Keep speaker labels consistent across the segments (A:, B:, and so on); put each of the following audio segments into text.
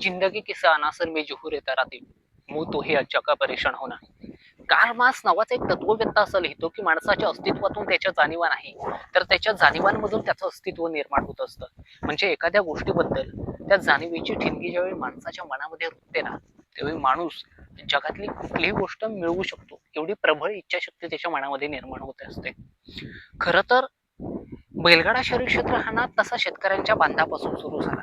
A: जिंदगी किस्सा अनासर में जुहुरे तरातीब मू तो हे जगा परेशान होणार कार्ल मार्क्स नावाचा एक तत्ववेत्ता असं लिहितो की माणसाच्या अस्तित्वातून त्याच्या जाणीवा नाही तर त्याच्या जाणीवांमधून त्याचं अस्तित्व निर्माण होत असतं. म्हणजे एखाद्या गोष्टीबद्दल त्या जाणीवेची ठिणगी ज्यावेळी माणसाच्या मनामध्ये रुतते ना त्यावेळी माणूस जगातली कुठलीही गोष्ट मिळवू शकतो. एवढी प्रबळ इच्छाशक्ती त्याच्या मनामध्ये निर्माण होत असते. खरं तर बैलगाडा शरीर क्षेत्र हा ना तसा शेतकऱ्यांच्या बांधापासून सुरू झाला.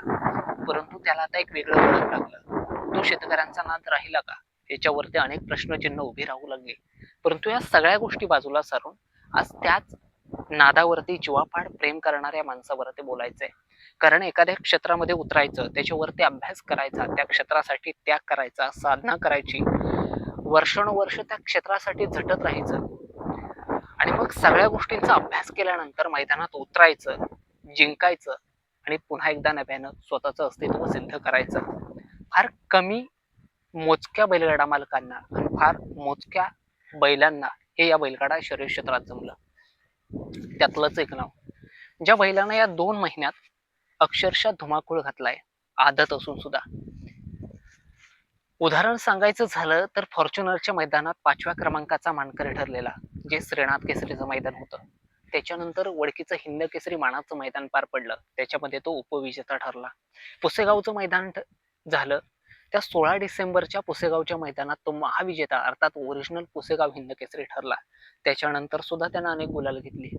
A: परंतु त्याला आता एक वेगळं वळण लागलं. तो शेतकऱ्यांचा नाद राहिला का? याच्यावरती अनेक प्रश्नचिन्ह उभी राहू लागले. परंतु या सगळ्या गोष्टी बाजूला सारून आज त्याच नादावरती जीवापाड प्रेम करणाऱ्या माणसावरती बोलायचंय. कारण एखाद्या क्षेत्रामध्ये उतरायचं त्याच्यावरती अभ्यास करायचा त्या क्षेत्रासाठी त्याग करायचा साधना करायची वर्षानुवर्ष त्या क्षेत्रासाठी झटत राहायचं मग सगळ्या गोष्टींचा अभ्यास केल्यानंतर मैदानात उतरायचं जिंकायचं आणि पुन्हा एकदा नव्यानं स्वतःचं अस्तित्व सिद्ध करायचं. फार कमी मोजक्या बैलगाडा मालकांना आणि फार मोजक्या बैलांना हे या बैलगाडा शरीर क्षेत्रात जमलं. त्यातलंच एक नाव. ज्या बैलांना या दोन महिन्यात अक्षरशः धुमाकूळ घातलाय आदत असून सुद्धा. उदाहरण सांगायचं झालं तर फॉर्च्युनरच्या मैदानात पाचव्या क्रमांकाचा मानकरी ठरलेला. जे श्रीनाथ केसरीचं मैदान होतं. त्याच्यानंतर वडकीचं हिंद केसरी मानाचं मैदान पार पडलं. त्याच्यामध्ये तो उपविजेता ठरला. पुसेगावचं मैदान झालं. त्या सोळा डिसेंबरच्या पुसेगावच्या मैदानात तो महाविजेता अर्थात ओरिजिनल पुसेगाव हिंद केसरी ठरला. त्याच्यानंतर सुद्धा त्यानं अनेक गुलाल घेतली.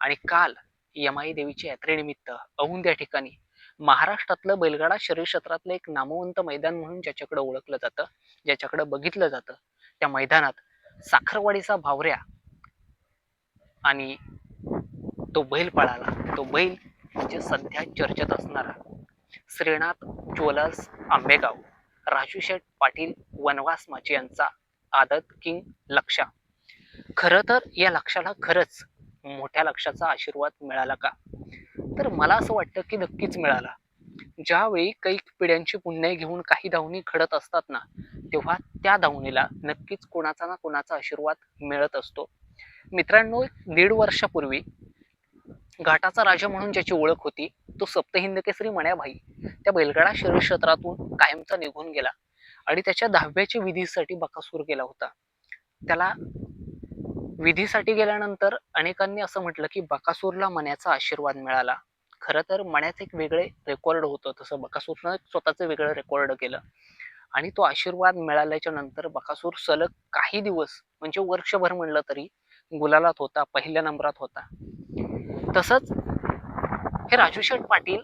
A: आणि काल यमाई देवीच्या यात्रेनिमित्त औंध या ठिकाणी महाराष्ट्रातलं बैलगाडा शरीर क्षेत्रातलं एक नामवंत मैदान म्हणून ज्याच्याकडे ओळखलं जातं ज्याच्याकडे बघितलं जातं त्या मैदानात साखरवाडीचा भावऱ्या आणि तो बैल पळाला. तो बैल म्हणजे सध्या चर्चेत असणारा श्रीनाथ ज्वेलर्स आंबेगाव. राजू शेठ पाटील वनवास माचे यांचा आदत किंग लक्षा. खरं तर या लक्षाला खरंच मोठ्या लक्षाचा आशीर्वाद मिळाला का? तर मला असं वाटतं की नक्कीच मिळाला. ज्यावेळी कैक पिढ्यांची पुण्य घेऊन काही धावणी घडत असतात ना तेव्हा त्या धावणीला नक्कीच कोणाचा ना कोणाचा आशीर्वाद मिळत असतो. मित्रांनो एक दीड वर्षापूर्वी घाटाचा राजा म्हणून ज्याची ओळख होती तो सप्तहिंद केसरी मण्याभाई त्या बैलगाडा शरीरक्षेत्रातून कायमचा निघून गेला आणि त्याच्या दहाव्याच्या विधीसाठी बकासूर गेला होता. त्याला विधीसाठी गेल्यानंतर अनेकांनी असं म्हटलं की बकासूरला मण्याचा आशीर्वाद मिळाला. खरं तर मण्याचं एक वेगळे रेकॉर्ड होतं तसं बकासूरनं स्वतःचं वेगळं रेकॉर्ड केलं. आणि तो आशीर्वाद मिळाल्याच्या नंतर बकासूर सलग काही दिवस म्हणजे वर्षभर म्हणलं तरी गुलालात होता पहिल्या नंबरात होता. तसंच हे राजू शेठ पाटील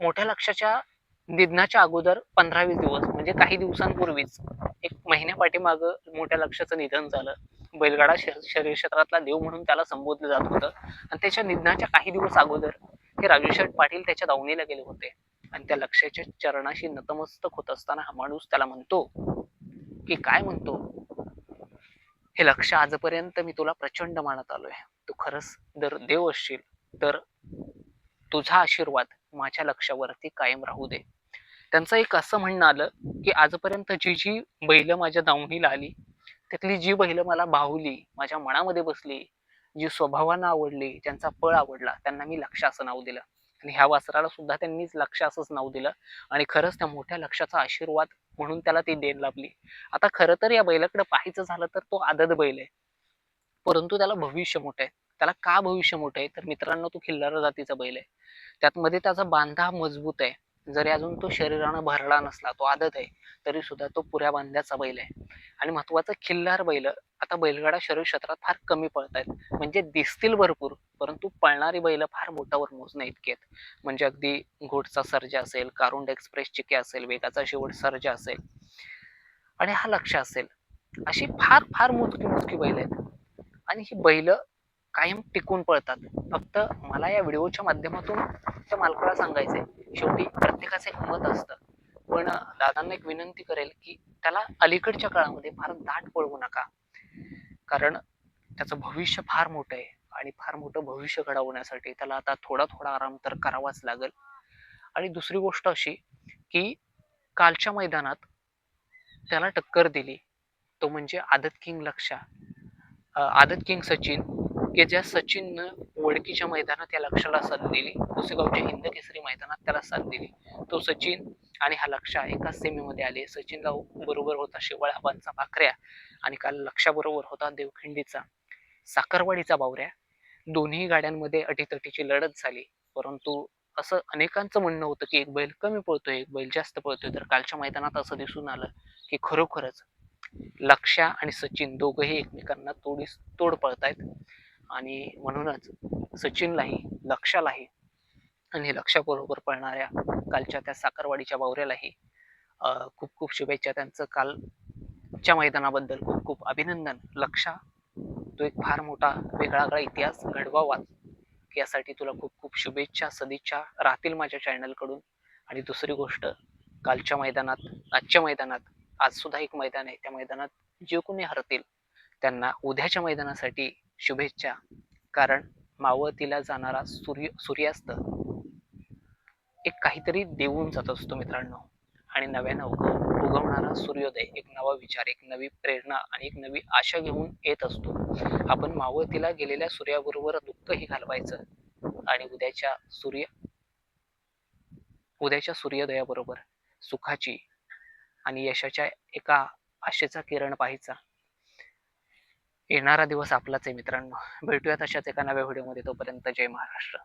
A: मोठ्या लक्षाच्या निधनाच्या अगोदर पंधरा वीस दिवस म्हणजे काही दिवसांपूर्वीच एक महिन्या पाठीमाग मोठ्या लक्षाचं निधन झालं. बैलगाडा शर- शरीर क्षेत्रातला देव म्हणून त्याला संबोधलं जात होतं. आणि त्याच्या निधनाच्या काही दिवस अगोदर हे राजू शेठ पाटील त्याच्या दावणीला गेले होते. आणि त्या लक्षाच्या चरणाशी नतमस्तक होत असताना हा माणूस त्याला म्हणतो की काय म्हणतो? हे लक्ष आजपर्यंत मी तुला प्रचंड मानत आलोय. तू खरंच जर देव असशील तर तुझा आशीर्वाद माझ्या लक्षावरती कायम राहू दे. त्यांचं एक असं म्हणणं आलं की आजपर्यंत जी जी बैल माझ्या दावणीला आली त्यातली जी बैल मला भावली माझ्या मनामध्ये बसली जी स्वभावानं आवडली त्यांचा पळ आवडला त्यांना मी लक्ष असं नाव दिलं. आणि ह्या वासराला सुद्धा त्यांनीच लक्ष असंच नाव दिलं. आणि खरंच त्या मोठ्या लक्षाचा आशीर्वाद म्हणून त्याला ती देण लाभली. आता खरं तर या बैलाकडे पाहायचं झालं तर तो आदत बैल आहे. परंतु त्याला भविष्य मोठं आहे. त्याला का भविष्य मोठं आहे? तर मित्रांनो तो खिल्लार जातीचा बैल आहे. त्यातमध्ये त्याचा बांधा मजबूत आहे. जरी अजून तो शरीरानं भरला नसला तो आदत आहे तरी सुद्धा तो पुऱ्या बांध्याचा बैल आहे. आणि महत्वाचं खिल्लार बैल आता बैलगाडा शरीर क्षेत्रात फार कमी पळत आहेत. म्हणजे दिसतील भरपूर परंतु पळणारी बैल फार मोठावर मोजण्या इतकी आहेत. म्हणजे अगदी घोटचा सर्जा असेल कारुंड एक्सप्रेस चिके असेल वेगाचा शेवट सर्जा असेल. आणि हा लक्ष असेल. अशी फार फार मोजकी मोजकी बैल आहेत. आणि ही बैल कायम टिकून पळतात. फक्त मला या व्हिडिओच्या माध्यमातून त्या मालकाला सांगायचंय शेवटी प्रत्येकाचं एक मत असतं. पण दादांना एक विनंती करेल की त्याला अलीकडच्या काळामध्ये फार दाट पळवू नका. कारण त्याचं भविष्य फार मोठं आहे आणि फार मोठं भविष्य घडवण्यासाठी त्याला आता थोडा थोडा आराम तर करावाच लागेल. आणि दुसरी गोष्ट अशी की कालच्या मैदानात त्याला टक्कर दिली. तो म्हणजे आदत किंग लक्षा. आदत किंग सचिन की ज्या सचिननं वडकीच्या मैदानात या लक्षाला साथ दिली. पुसेगावच्या हिंद केसरी मैदानात त्याला साथ दिली. तो सचिन आणि हा लक्षा एकाच सेमीमध्ये आले. सचिनला बरोबर होता शेवळाबांचा भाकऱ्या आणि काल लक्षाबरोबर होता देवखिंडीचा साखरवाडीचा बावऱ्या. दोन्ही गाड्यांमध्ये अटीतटीची लढत झाली. परंतु असं अनेकांचं म्हणणं होतं की एक बैल कमी पळतोय एक बैल जास्त पळतोय. तर कालच्या मैदानात असं दिसून आलं की खरोखरच लक्षा आणि सचिन दोघंही एकमेकांना तोडीस तोड पळतायत. आणि म्हणूनच सचिनलाही लक्षालाही आणि लक्षाबरोबर पळणाऱ्या कालच्या त्या साखरवाडीच्या बावऱ्यालाही खूप खूप शुभेच्छा. त्यांचं कालच्या मैदानाबद्दल खूप खूप अभिनंदन. लक्षा तो एक फार मोठा वेगळागळा इतिहास घडवावा यासाठी तुला खूप खूप शुभेच्छा सदिच्छा राहतील माझ्या चॅनलकडून. आणि दुसरी गोष्ट कालच्या मैदानात आजच्या मैदानात आज सुद्धा एक मैदान आहे. त्या मैदानात जे कोणी हरतील त्यांना उद्याच्या मैदानासाठी शुभेच्छा. कारण मावळतीला जाणारा सूर्य सूर्यास्त एक काहीतरी देऊन जात असतो मित्रांनो. आणि नव्यानं उगवणारा सूर्योदय एक नवा विचार एक नवी प्रेरणा आणि एक नवी आशा घेऊन येत असतो. आपण मावळतीला गेलेल्या सूर्याबरोबर दुःखही घालवायचं आणि उद्याच्या सूर्य उद्याच्या सूर्योदयाबरोबर सुखाची आणि यशाच्या एका आशेचा किरण पाहायचा. येणारा दिवस आपलाच आहे मित्रांनो. भेटूयात अशाच एका नव्या व्हिडिओमध्ये. तोपर्यंत जय महाराष्ट्र.